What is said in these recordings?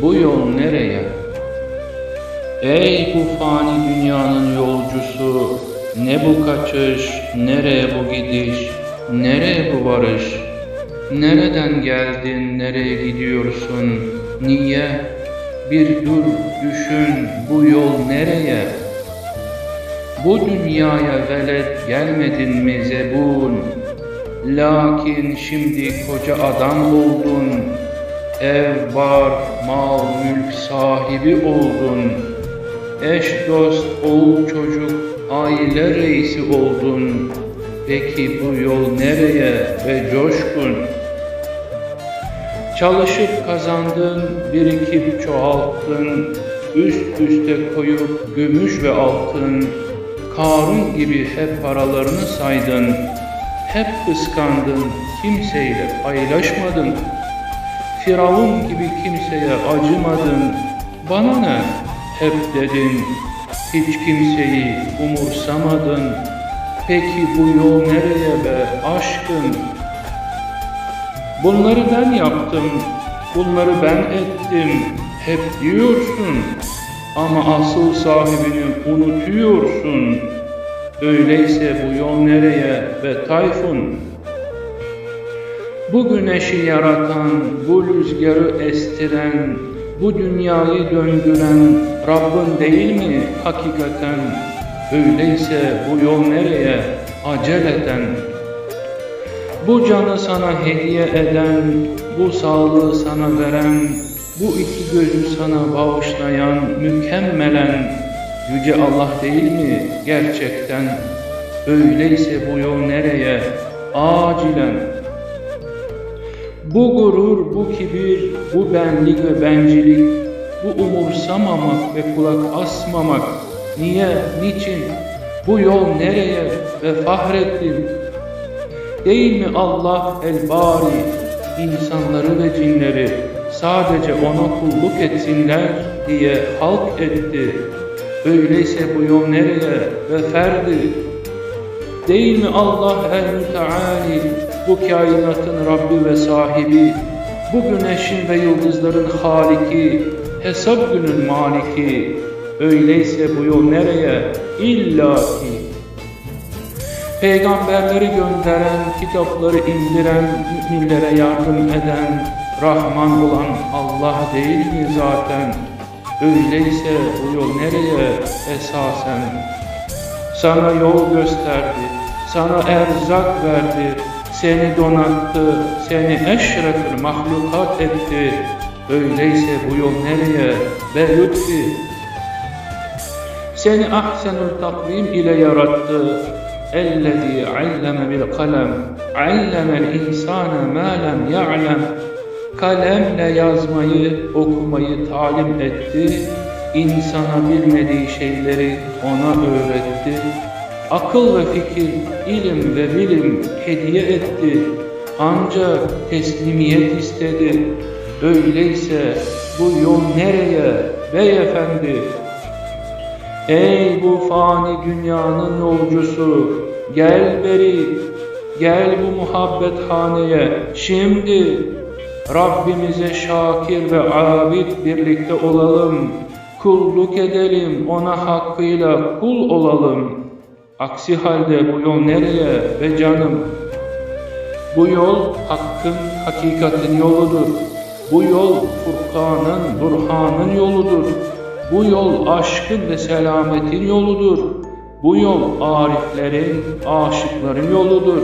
bu yol nereye? Ey bu fani dünyanın yolcusu, ne bu kaçış, nereye bu gidiş, nereye bu varış? Nereden geldin, nereye gidiyorsun, niye? Bir dur, düşün, bu yol nereye? Bu dünyaya velet gelmedin mi zebun? Lakin şimdi koca adam oldun. Ev, var, mal, mülk sahibi oldun. Eş, dost, oğul, çocuk, aile reisi oldun. Peki bu yol nereye ve coşkun? Çalışıp kazandın, birikip çoğalttın, üst üste koyup gümüş ve altın, Karun gibi hep paralarını saydın, hep kıskandın, kimseyle paylaşmadın. Firavun gibi kimseye acımadın, bana ne hep dedin, hiç kimseyi umursamadın. Peki bu yol nereye be aşkın? Bunları ben yaptım, bunları ben ettim, hep diyorsun. Ama asıl sahibini unutuyorsun. Öyleyse bu yol nereye ve Tayfun? Bu güneşi yaratan, bu rüzgarı estiren, bu dünyayı döndüren Rabbin değil mi hakikaten? Öyleyse bu yol nereye aceleten? Bu canı sana hediye eden, bu sağlığı sana veren, bu iki gözü sana bağışlayan mükemmelen Yüce Allah değil mi gerçekten? Öyleyse bu yol nereye? Acilen. Bu gurur, bu kibir, bu benlik ve bencilik, bu umursamamak ve kulak asmamak, niye, niçin, bu yol nereye ve Fahrettin? Değil mi Allah el-Bari, insanları ve cinleri sadece ona kulluk etsinler diye halk etti. Öyleyse bu yol nereye ve ferdi? Değil mi Allah el-Müteali, bu kainatın Rabbi ve sahibi, bu güneşin ve yıldızların haliki, hesap günün maliki? Öyleyse bu yol nereye? İlla ki Peygamberleri gönderen, kitapları indiren, müminlere yardım eden, Rahman olan Allah değil mi zaten? Öyleyse bu yol nereye esasen? Sana yol gösterdi, sana erzak verdi, seni donattı, seni eşrefül mahlukat etti. Öyleyse bu yol nereye? Be lütfi. Seni ahsenül takvim ile yarattı. Ellezî alleme bil kalem, allemel insane ma lem ya'lem. Kalemle yazmayı, okumayı talim etti. İnsana bilmediği şeyleri ona öğretti. Akıl ve fikir, ilim ve bilim hediye etti, ancak teslimiyet istedi. Öyleyse bu yol nereye beyefendi? Ey bu fani dünyanın yolcusu, gel beri, gel bu muhabbet haneye, şimdi Rabbimize şakir ve abid birlikte olalım, kulluk edelim, ona hakkıyla kul olalım. Aksi halde bu yol nereye be canım? Bu yol hakkın, hakikatin yoludur. Bu yol Furkan'ın, Burhan'ın yoludur. Bu yol aşkın ve selametin yoludur. Bu yol ariflerin, aşıkların yoludur.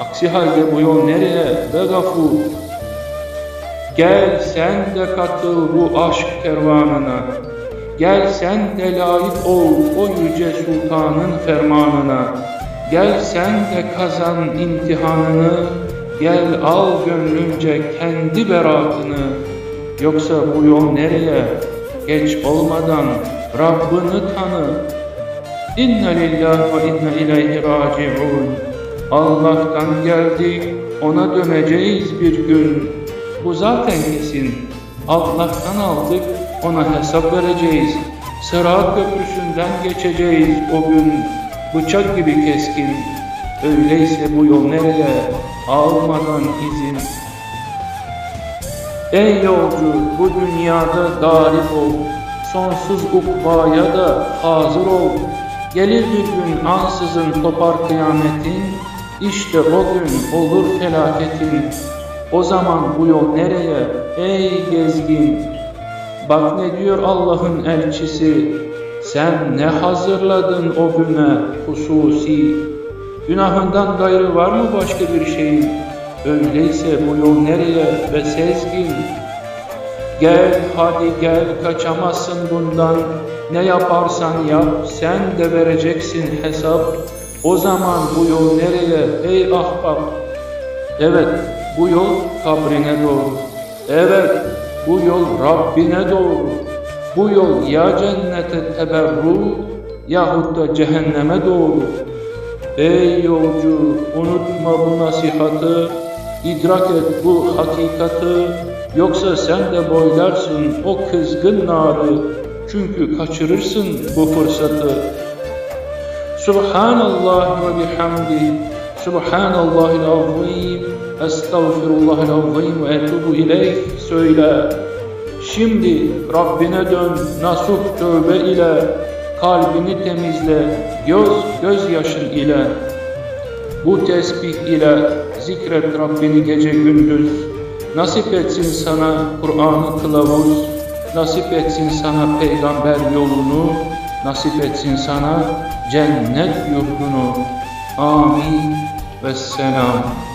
Aksi halde bu yol nereye be gafur? Gel sen de katıl bu aşk kervanına. Gel sen de layık ol o yüce sultanın fermanına. Gel sen de kazan imtihanını. Gel al gönlünce kendi beratını. Yoksa bu yol nereye? Geç olmadan Rabbini tanı. İnne lillahi ve inne ileyhi raciun. Allah'tan geldik, ona döneceğiz bir gün. Bu zaten kesin. Allah'tan aldık, ona hesap vereceğiz. Sırat köprüsünden geçeceğiz o gün. Bıçak gibi keskin. Öyleyse bu yol nereye? Almadan izin. Ey yolcu bu dünyada galip ol, sonsuz ukbaya da hazır ol. Gelir bir gün ansızın kopar kıyametin, işte o gün olur felaketin. O zaman bu yol nereye ey gezgin? Bak ne diyor Allah'ın elçisi, sen ne hazırladın o güne hususi? Günahından gayrı var mı başka bir şeyin? Öyleyse bu yol nereye ve sezgin? Gel hadi gel kaçamazsın bundan. Ne yaparsan yap sen de vereceksin hesap. O zaman bu yol nereye ey ahbap? Evet bu yol kabrine doğru. Evet bu yol Rabbine doğru. Bu yol ya cennete teberru yahut da cehenneme doğru. Ey yolcu unutma bu nasihatı, idrak et bu hakikati, yoksa sen de boylarsın o kızgın narı, çünkü kaçırırsın bu fırsatı. Subhanallah ve bihamdi, Subhanallahil azim, Estağfirullahil azim ve etubu ileyh söyle. Şimdi Rabbine dön nasuh tövbe ile, kalbini temizle göz gözyaşın ile. Bu tesbih ile zikret Rabbini gece gündüz. Nasip etsin sana Kur'an'ı kılavuz, nasip etsin sana peygamber yolunu, nasip etsin sana cennet yurdunu. Amin ve selam.